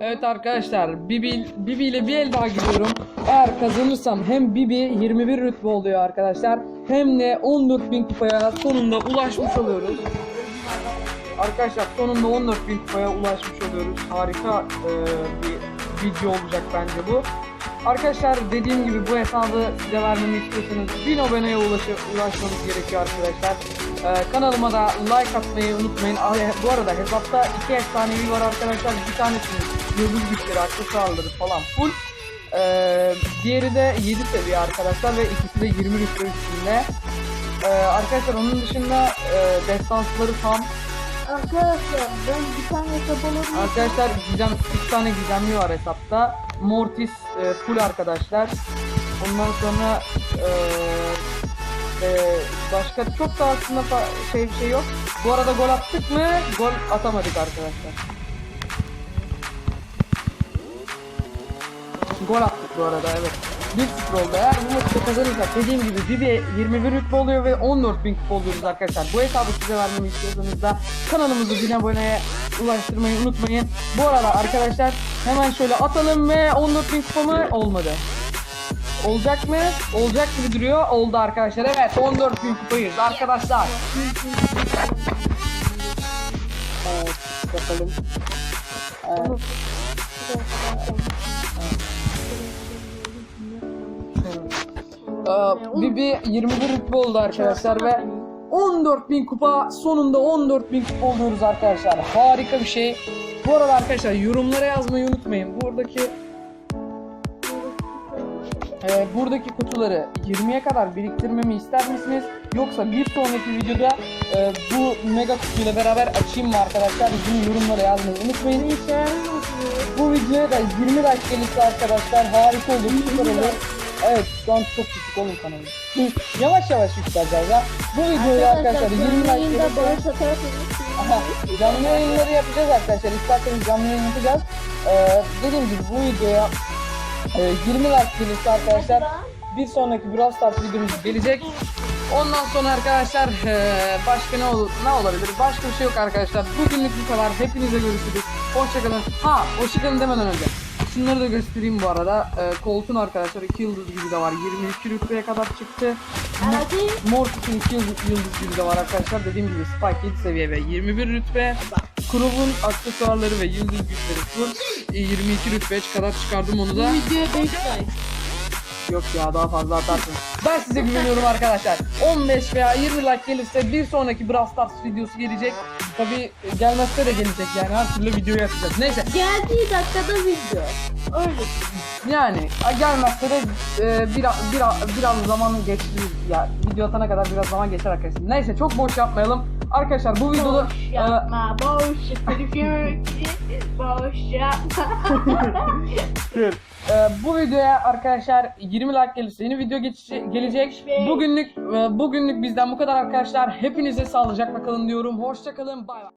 Evet arkadaşlar Bibi, Bibi ile bir el daha giriyorum. Eğer kazanırsam hem Bibi 21 rütbe oluyor arkadaşlar. Hem de 14.000 kupaya sonunda ulaşmış oluyoruz. Arkadaşlar sonunda 14.000 kupaya ulaşmış oluyoruz. Harika e, bir video olacak bence bu. Arkadaşlar dediğim gibi bu hesabı size vermemi istiyorsanız 1000 aboneye ulaşı, ulaşmanız gerekiyor arkadaşlar. Ee, kanalıma da like atmayı unutmayın. Ah, Bu arada hesapta iki efsanevi var arkadaşlar. Bir tanesi yıldız güçleri, aklı saldırı falan full. Ee, diğeri de 7 seviye arkadaşlar ve ikisi de 20 rütbe üstünde. Ee, arkadaşlar onun dışında e, destansları tam. Arkadaşlar ben bir tane hesap alabilirim. Arkadaşlar gizem, 3 tane gizemli var hesapta. Mortis e, full arkadaşlar. Ondan sonra e, e, başka çok da aslında şey bir şey yok. Bu arada gol attık mı? Gol atamadık arkadaşlar. Gol attık bu arada evet. 1-0 oldu. Eğer bu maçı da kazanırsak dediğim gibi Bibi 21 rütbe oluyor ve 14.000 kupa oluyoruz arkadaşlar. Bu hesabı size vermemi istiyorsanız da kanalımızı 1000 aboneye ulaştırmayı unutmayın. Bu arada arkadaşlar hemen şöyle atalım ve 14.000 kupa mı? Olmadı. Olacak mı? Olacak gibi duruyor. Oldu arkadaşlar. Evet 14.000 kupayız arkadaşlar. Evet bakalım. Evet. Ee, Bibi 21 rütbe oldu arkadaşlar ve 14.000 kupa sonunda 14.000 kupa oluyoruz arkadaşlar. Harika bir şey. Bu arada arkadaşlar yorumlara yazmayı unutmayın. Buradaki e, buradaki kutuları 20'ye kadar biriktirmemi ister misiniz? Yoksa bir sonraki videoda e, bu mega kutuyla beraber açayım mı arkadaşlar? Bunu yorumlara yazmayı unutmayın. Bu videoya da 20 like gelirse arkadaşlar harika olur, süper olur. Evet şu an çok küçük oğlum kanalım. yavaş yavaş yükseleceğiz ya. Bu videoya arkadaşlar 20 like Aha, canlı yayınları yapacağız arkadaşlar. İsterseniz canlı yayın yapacağız. Ee, dediğim gibi bu videoya e, 20 like gelirse arkadaşlar bir sonraki Brawl Stars videomuz gelecek. Ondan sonra arkadaşlar e, başka ne, ol ne olabilir? Başka bir şey yok arkadaşlar. Bugünlük bu kadar. Hepinize görüşürüz. Hoşçakalın. Ha hoşçakalın demeden önce. Şunları da göstereyim bu arada. E, Colt'un arkadaşlar 2 yıldız gibi de var. 22 rütbeye kadar çıktı. Hadi. Mortis'in 2 yıldız, yıldız gibi de var arkadaşlar. Dediğim gibi Spike 7 seviye ve 21 rütbe. Kurum'un aksesuarları ve yıldız güçleri full. E, 22 rütbeye kadar çıkardım onu da. Videoya 5 like. Yok ya daha fazla atarsınız. Ben size güveniyorum arkadaşlar. 15 veya 20 like gelirse bir sonraki Brawl Stars videosu gelecek. Tabi gelmezse de gelecek yani her türlü video yapacağız. Neyse Geldiği dakikada video. Öyle. yani gelmezse de e, bir, bir, biraz zaman geçti ya video atana kadar biraz zaman geçer arkadaşlar. Neyse çok boş yapmayalım. Arkadaşlar bu videoda Boş e, yapma, boş yapma. boş yapma. Ee, bu videoya arkadaşlar 20 like gelirse yeni video geçecek, gelecek. Bugünlük e, bugünlük bizden bu kadar arkadaşlar. Hepinize sağlıcakla kalın diyorum. Hoşça kalın. Bay bay.